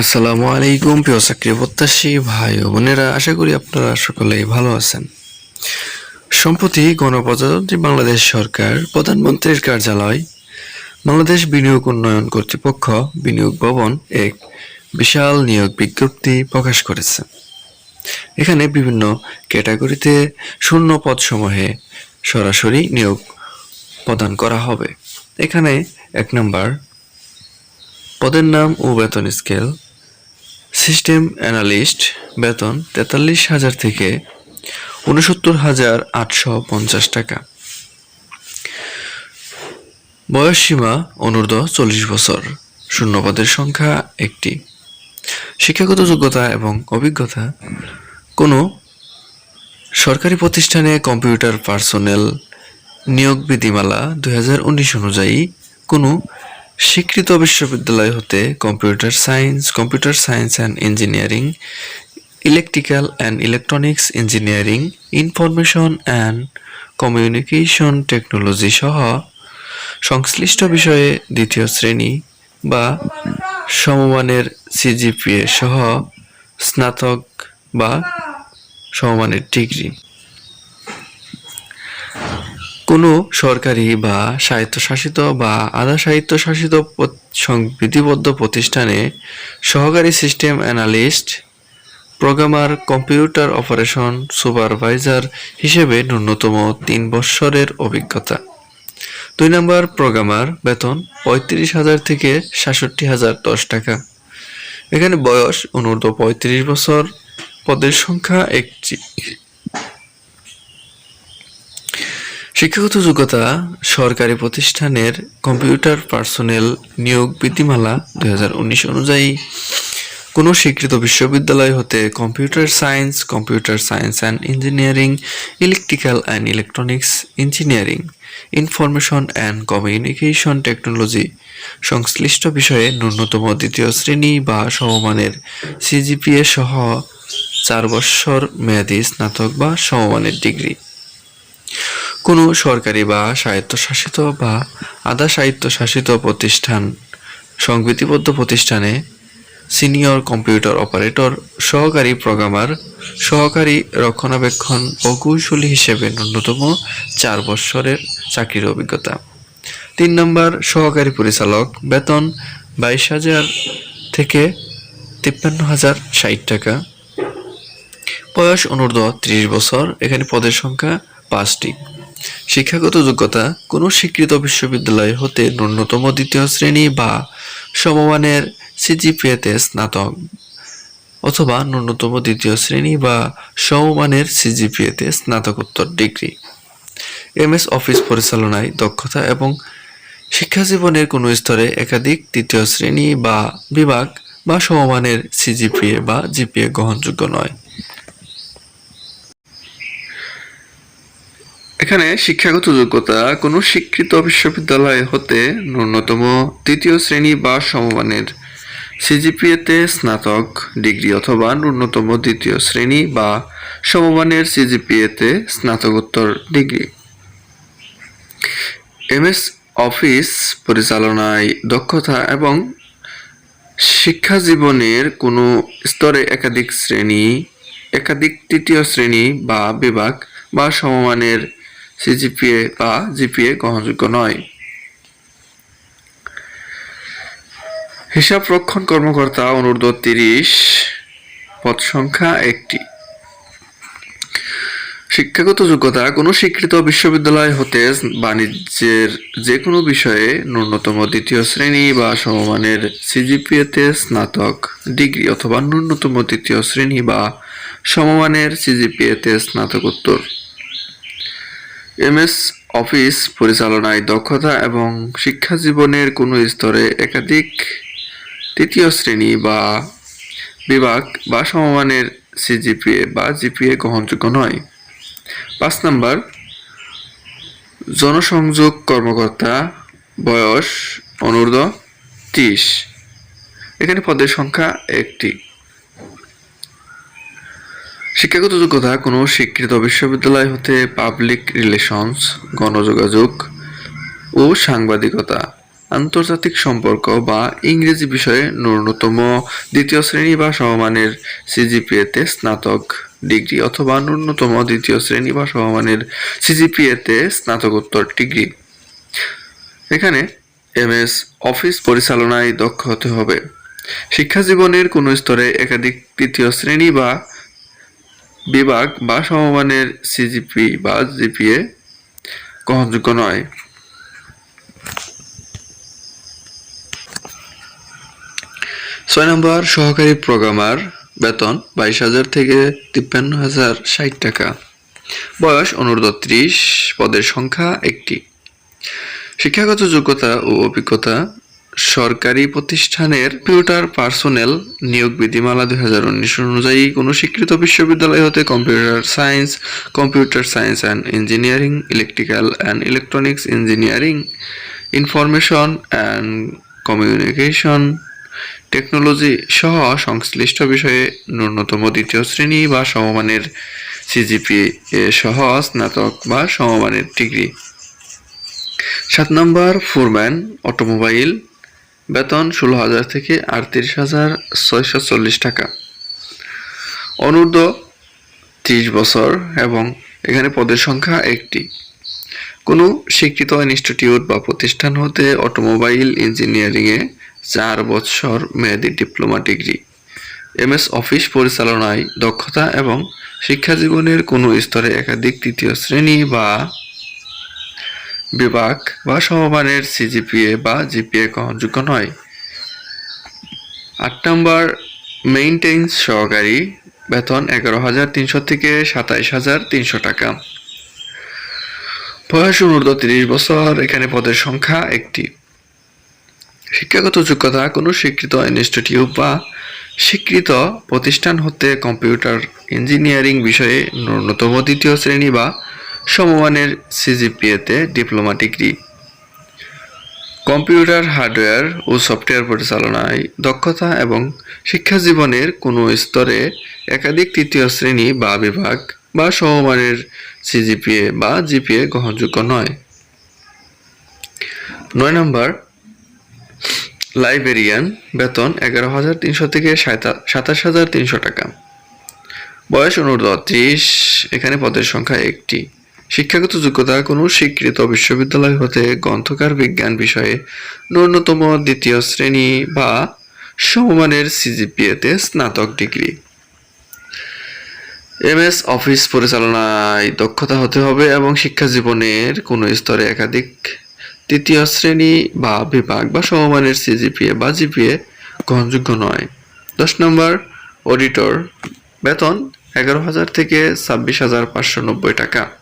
আসসালামু আলাইকুম প্রিয় চাকরি প্রত্যাশী ভাই ও বোনেরা, আশা করি আপনারা সকলেই ভালো আছেন। সম্প্রতি গণপ্রজাতন্ত্রী বাংলাদেশ সরকার, প্রধানমন্ত্রীর কার্যালয়, বাংলাদেশ বিনিয়োগ উন্নয়ন কর্তৃপক্ষ বিনিয়োগ ভবন এক বিশাল নিয়োগ বিজ্ঞপ্তি প্রকাশ করেছে। এখানে বিভিন্ন ক্যাটাগরিতে শূন্য পদসমূহে সরাসরি নিয়োগ প্রদান করা হবে। এখানে এক নম্বর পদের নাম ও বেতন স্কেল। সিস্টেম অ্যানালিস্ট, বেতন তেতাল্লিশ হাজার থেকে উনসত্তর হাজার আটশো পঞ্চাশ টাকা। বয়স সীমা অনূর্ধ্ব চল্লিশ বছর শূন্য পদের সংখ্যা একটি। শিক্ষাগত যোগ্যতা এবং অভিজ্ঞতা, কোনো সরকারি প্রতিষ্ঠানে কম্পিউটার পার্সোনেল নিয়োগ বিধিমালা দু হাজার উনিশ অনুযায়ী কোনো স্বীকৃত বিশ্ববিদ্যালয় হতে computer science computer science and engineering, electrical and electronics engineering, information and communication technology সহ সংশ্লিষ্ট বিষয়ে দ্বিতীয় শ্রেণি বা সমমানের সিজিপিএ সহ স্নাতক বা সমমানের ডিগ্রি। কোনো সরকারি বা স্বায়ত্তশাসিত বা আধা স্বায়ত্তশাসিত সংবিধিবদ্ধ প্রতিষ্ঠানে সহকারী system analyst, programmer, computer operation supervisor হিসেবে ন্যূনতম তিন বৎসরের অভিজ্ঞতা। দুই নম্বর প্রোগ্রামার বেতন পঁয়ত্রিশ হাজার থেকে সাতষট্টি হাজার দশ টাকা। এখানে বয়স অনূর্ধ্ব পঁয়ত্রিশ বছর, পদের সংখ্যা একটি শিক্ষাগত যোগ্যতা সরকারি প্রতিষ্ঠানের কম্পিউটার পার্সোনেল নিয়োগ বিধিমালা দু হাজার উনিশ অনুযায়ী। কোনো স্বীকৃত বিশ্ববিদ্যালয় হতে computer science computer science and engineering, electrical and electronics engineering, information and communication technology সংশ্লিষ্ট বিষয়ে ন্যূনতম দ্বিতীয় শ্রেণি বা সমমানের সিজিপিএ সহ চার বৎসর মেয়াদী স্নাতক বা সমমানের ডিগ্রি। কোনো সরকারি বা স্বায়ত্তশাসিত বা আধা স্বায়ত্তশাসিত প্রতিষ্ঠান, সংবিধিবদ্ধ প্রতিষ্ঠানে সিনিয়র কম্পিউটার অপারেটর, সহকারী প্রোগ্রামার, সহকারী রক্ষণাবেক্ষণ প্রকৌশলী হিসেবে ন্যূনতম চার বৎসরের চাকরির অভিজ্ঞতা। তিন নম্বর, সহকারী পরিচালক, বেতন বাইশ হাজার থেকে তিপ্পান্ন হাজার ষাট টাকা। বয়স অনূর্ধ্ব ত্রিশ বছর, এখানে পদের সংখ্যা পাঁচটি। শিক্ষাগত যোগ্যতা কোনো স্বীকৃত বিশ্ববিদ্যালয় হতে ন্যূনতম দ্বিতীয় শ্রেণি বা সমমানের সিজিপিএতে স্নাতক অথবা ন্যূনতম দ্বিতীয় শ্রেণি বা সমমানের সিজিপিএতে স্নাতকোত্তর ডিগ্রি। এমএস অফিস পরিচালনায় দক্ষতা এবং শিক্ষা জীবনের কোনো স্তরে একাধিক তৃতীয় শ্রেণি বা বিভাগ বা সমমানের সিজিপিএ বা জিপিএ গ্রহণযোগ্য নয়। এখানে শিক্ষাগত যোগ্যতা কোনো স্বীকৃত বিশ্ববিদ্যালয় হতে ন্যূনতম তৃতীয় শ্রেণি বা সমমানের সিজিপিএতে স্নাতক, ডিগ্রি অথবা ন্যূনতম দ্বিতীয় শ্রেণি বা সমমানের সিজিপিএতে স্নাতকোত্তর ডিগ্রি। এমএস অফিস পরিচালনায় দক্ষতা এবং শিক্ষা জীবনের কোনো স্তরে একাধিক শ্রেণি, একাধিক তৃতীয় শ্রেণি বা বিভাগ বা সমমানের সিজিপিএ বা জিপিএ গ্রহণযোগ্য নয়। হিসাব রক্ষণ কর্মকর্তা অনূর্ধ্ব তিরিশ, পদ সংখ্যা একটি। শিক্ষাগত যোগ্যতা কোনো স্বীকৃত বিশ্ববিদ্যালয় হতে বাণিজ্যের যে কোনো বিষয়ে ন্যূনতম দ্বিতীয় শ্রেণি বা সমমানের সিজিপিএতে স্নাতক ডিগ্রি অথবা ন্যূনতম তৃতীয় শ্রেণি বা সমমানের সিজিপিএতে স্নাতকোত্তর। এমএস অফিস পরিচালনায় দক্ষতা এবং শিক্ষা জীবনের কোনো স্তরে একাধিক তৃতীয় শ্রেণি বা বিভাগ বা সমমানের সিজিপিএ বা জিপিএ গ্রহণযোগ্য নয়। পাঁচ নাম্বার, জনসংযোগ কর্মকর্তা বয়স অনূর্ধ্ব ত্রিশ। এখানে পদের সংখ্যা একটি। শিক্ষাগত যোগ্যতা কোনো স্বীকৃত বিশ্ববিদ্যালয় হতে পাবলিক রিলেশনস গণযোগাযোগ ও সাংবাদিকতা, আন্তর্জাতিক সম্পর্ক বা ইংরেজি বিষয়ে ন্যূনতম দ্বিতীয় শ্রেণি বা সমমানের সিজিপিএতে স্নাতক ডিগ্রি অথবা ন্যূনতম দ্বিতীয় শ্রেণি বা সমমানের সিজিপিএতে স্নাতকোত্তর ডিগ্রি। এখানে এমএস অফিস পরিচালনায় দক্ষ হতে হবে। শিক্ষা জীবনের কোনো স্তরে একাধিক তৃতীয় শ্রেণি বা বিভাগ বা সমমানের সিজিপি বা জিপিএ গ্রহণযোগ্য নয়। ছয় নম্বর, সহকারী প্রোগ্রামার বেতন বাইশ হাজার থেকে তিপ্পান্ন হাজার ষাট টাকা। বয়স অনূর্ধ্ব ত্রিশ, পদের সংখ্যা একটি। শিক্ষাগত যোগ্যতা ও অভিজ্ঞতা সরকারি প্রতিষ্ঠানের কম্পিউটার পার্সোনেল নিয়োগ বিধিমালা দুই হাজার উনিশ অনুযায়ী কোনো স্বীকৃত বিশ্ববিদ্যালয় হতে computer science computer science and engineering, electrical and electronics engineering, information and communication technology সহ সংশ্লিষ্ট বিষয়ে ন্যূনতম দ্বিতীয় শ্রেণি বা সমমানের সিজিপি সহ স্নাতক বা সমমানের ডিগ্রি। সাত নম্বর, ফোরম্যান, অটোমোবাইল বেতন ষোলো হাজার থেকে আটত্রিশ হাজার ছয়শো চল্লিশ টাকা। অনূর্ধ্ব ত্রিশ বছর এবং এখানে পদের সংখ্যা একটি। কোনো স্বীকৃত ইনস্টিটিউট বা প্রতিষ্ঠান হতে অটোমোবাইল ইঞ্জিনিয়ারিংয়ে চার বছর মেয়াদি ডিপ্লোমা ডিগ্রি, এমএস অফিস পরিচালনায় দক্ষতা এবং শিক্ষা জীবনের কোনো স্তরে একাধিক তৃতীয় শ্রেণি বা বিভাগ বা সমমানের সিজিপিএ বা জিপিএ গ্রহণযোগ্য নয়। আট নম্বর মেইনটেন্স সহকারী, বেতন এগারো হাজার তিনশো থেকে সাতাইশ হাজার তিনশো টাকা। বয়স ঊর্ধ্ব তিরিশ বছর, এখানে পদের সংখ্যা একটি। শিক্ষাগত যোগ্যতা, কোনো স্বীকৃত ইনস্টিটিউট বা স্বীকৃত প্রতিষ্ঠান হতে কম্পিউটার ইঞ্জিনিয়ারিং বিষয়ে ন্যূনতম দ্বিতীয় শ্রেণি বা সমমানের সিজিপিএতে ডিপ্লোমা ডিগ্রি। কম্পিউটার, হার্ডওয়্যার ও সফটওয়্যার পরিচালনায় দক্ষতা এবং শিক্ষা জীবনের কোনো স্তরে একাধিক তৃতীয় শ্রেণি বা বিভাগ বা সমমানের সিজিপিএ বা জিপিএ গ্রহণযোগ্য নয়। নয় নম্বর, লাইব্রেরিয়ান বেতন এগারো হাজার তিনশো থেকে সাতাশ হাজার তিনশো টাকা। বয়স অনূর্ধ্ব ত্রিশ, এখানে পদের সংখ্যা একটি। শিক্ষাগত যোগ্যতা কোনো স্বীকৃত বিশ্ববিদ্যালয় হতে গ্রন্থকার বিজ্ঞান বিষয়ে ন্যূনতম দ্বিতীয় শ্রেণি বা সমমানের সিজিপিএতে স্নাতক ডিগ্রি। এমএস অফিস পরিচালনায় দক্ষতা হতে হবে এবং শিক্ষা জীবনের কোনো স্তরে একাধিক তৃতীয় শ্রেণি বা বিভাগ বা সমমানের সিজিপিএ বা জিপিএ গ্রহণযোগ্য নয়। দশ নম্বর, অডিটর। বেতন এগারো হাজার থেকে ছাব্বিশ হাজার পাঁচশো নব্বই টাকা।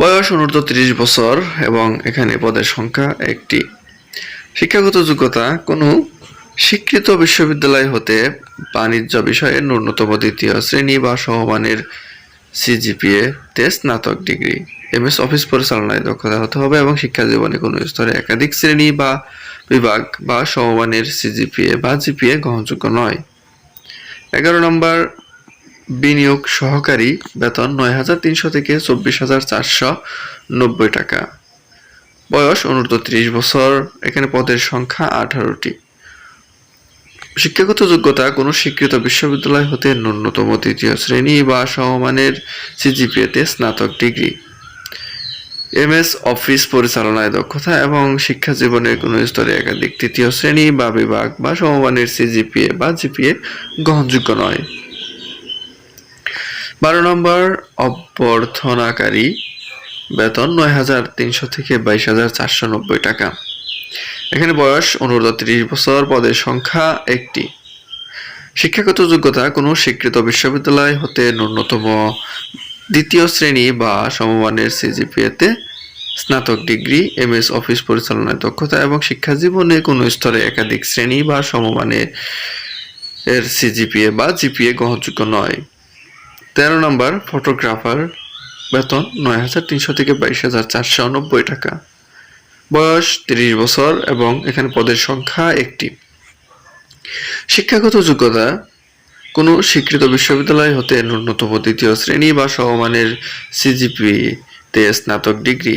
বয়স অনূর্ধ্ব তিরিশ বছর এবং এখানে পদের সংখ্যা একটি। শিক্ষাগত যোগ্যতা, কোনো স্বীকৃত বিশ্ববিদ্যালয় হতে বাণিজ্য বিষয়ে ন্যূনতম দ্বিতীয় শ্রেণি বা সমমানের সিজিপিএ তে স্নাতক ডিগ্রি। এমএস অফিস পরিচালনায় দক্ষতা হতে হবে এবং শিক্ষা জীবনে কোনো স্তরে একাধিক শ্রেণি বা বিভাগ বা সমমানের সিজিপিএ বা জিপিএ গ্রহণযোগ্য নয়। এগারো নম্বর বিনিয়োগ সহকারী বেতন নয় হাজার তিনশো থেকে চব্বিশ হাজার চারশো নব্বই টাকা। বয়স অনূর্ধ্ব ত্রিশ বছর, এখানে পদের সংখ্যা আঠারোটি। শিক্ষাগত যোগ্যতা, কোনো স্বীকৃত বিশ্ববিদ্যালয় হতে ন্যূনতম তৃতীয় শ্রেণি বা সমমানের সিজিপিএতে স্নাতক ডিগ্রি। এমএস অফিস পরিচালনায় দক্ষতা এবং শিক্ষা জীবনের কোনো স্তরে একাধিক তৃতীয় শ্রেণি বা বিভাগ বা সমমানের সিজিপিএ বা জিপিএ গ্রহণযোগ্য নয়। বারো নম্বর, অভ্যর্থনাকারী, বেতন নয় হাজার তিনশো থেকে বাইশ হাজার চারশো নব্বই টাকা। এখানে বয়স অনূর্ধ্ব তিরিশ বছর, পদের সংখ্যা একটি। শিক্ষাগত যোগ্যতা, কোনো স্বীকৃত বিশ্ববিদ্যালয় হতে ন্যূনতম দ্বিতীয় শ্রেণি বা সমমানের সিজিপিএতে স্নাতক ডিগ্রি, এমএস অফিস পরিচালনায় দক্ষতা এবং শিক্ষা জীবনে কোনো স্তরে একাধিক শ্রেণি বা সমমানের এর সিজিপিএ বা জিপিএ গ্রহণযোগ্য নয়। তেরো নম্বর ফটোগ্রাফার বেতন নয় হাজার তিনশো থেকে বাইশ হাজার চারশো নব্বই টাকা। বয়স তিরিশ বছর এবং এখানে পদের সংখ্যা একটি। শিক্ষাগত যোগ্যতা, কোনো স্বীকৃত বিশ্ববিদ্যালয় হতে ন্যূনতম দ্বিতীয় শ্রেণি বা সমমানের সিজিপি তে স্নাতক ডিগ্রি।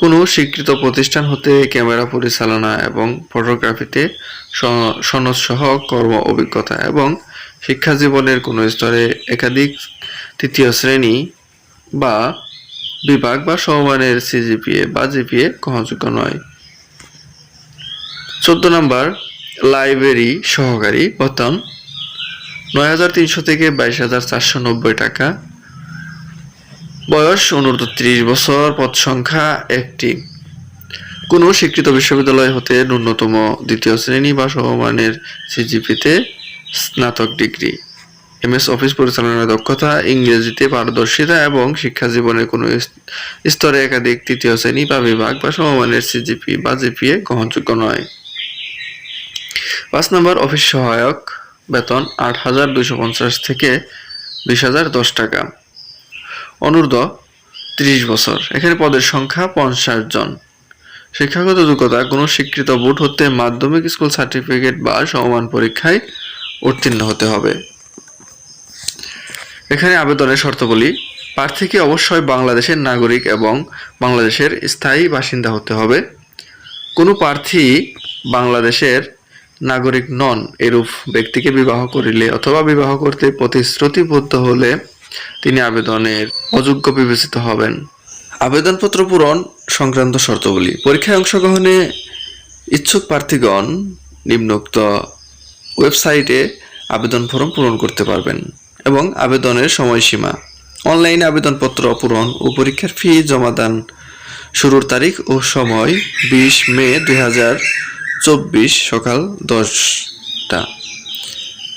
কোনো স্বীকৃত প্রতিষ্ঠান হতে ক্যামেরা পরিচালনা এবং ফটোগ্রাফিতে সনদসহ কর্ম অভিজ্ঞতা এবং শিক্ষা জীবনের কোনো স্তরে একাধিক তৃতীয় শ্রেণি বা বিভাগ বা সমমানের সিজিপিএ বা জিপিএ গ্রহণযোগ্য নয়। চোদ্দ নম্বর, লাইব্রেরি সহকারী বেতন নয় হাজার তিনশো থেকে বাইশ হাজার চারশো নব্বই টাকা। বয়স অনূর্ধ্ব ত্রিশ বছর, পদ সংখ্যা একটি। কোনো স্বীকৃত বিশ্ববিদ্যালয় হতে ন্যূনতম দ্বিতীয় শ্রেণি বা সমমানের সিজিপিতে স্নাতক ডিগ্রি। এমএস অফিস পরিচালনার দক্ষতা ইংরেজিতে পারদর্শিতা এবং শিক্ষা জীবনের কোনো স্তরে একাধিক তৃতীয় শ্রেণি বা বিভাগ বা সমমানের সিজিপি বা জিপিএ গ্রহণযোগ্য নয়। পাঁচ নম্বর, অফিস সহায়ক, বেতন আট হাজার দুইশো পঞ্চাশ থেকে বিশ হাজার দশ টাকা। অনূর্ধ্ব ত্রিশ বছর, এখানে পদের সংখ্যা পঞ্চাশ জন। শিক্ষাগত যোগ্যতা, কোনো স্বীকৃত বোর্ড হতে মাধ্যমিক স্কুল সার্টিফিকেট বা সমমান পরীক্ষায় উত্তীর্ণ হতে হবে। এখানে আবেদনের শর্তাবলী প্রার্থীকে অবশ্যই বাংলাদেশের নাগরিক এবং বাংলাদেশের স্থায়ী বাসিন্দা হতে হবে। কোনো প্রার্থী বাংলাদেশের নাগরিক নন, এরূপ ব্যক্তিকে বিবাহ করিলে অথবা বিবাহ করতে প্রতিশ্রুতিবদ্ধ হলে তিনি আবেদনের অযোগ্য বিবেচিত হবেন। আবেদনপত্র পূরণ সংক্রান্ত শর্তাবলী পরীক্ষায় অংশগ্রহণে ইচ্ছুক প্রার্থীগণ নিম্নোক্ত ওয়েবসাইটে আবেদন ফর্ম পূরণ করতে পারবেন। এবং আবেদনের সময়সীমা। অনলাইনে আবেদনপত্র পূরণ ও পরীক্ষার ফি জমাদান শুরুর তারিখ ও সময় বিশ মে দুই হাজার চব্বিশ সকাল দশটা।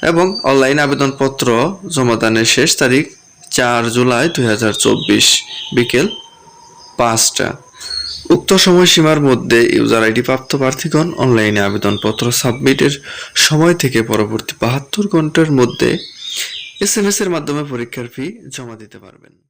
এবং অনলাইন আবেদনপত্র জমাদানের শেষ তারিখ চার জুলাই দুই হাজার চব্বিশ বিকেল পাঁচটা। উক্ত সময়সীমার মধ্যে ইউজার আইডি প্রাপ্ত প্রার্থীগণ অনলাইনে আবেদনপত্র সাবমিটের সময় থেকে পরবর্তী বাহাত্তর ঘণ্টার মধ্যে এস এম এর মাধ্যমে পরীক্ষার ফি জমা দিতে পারবেন।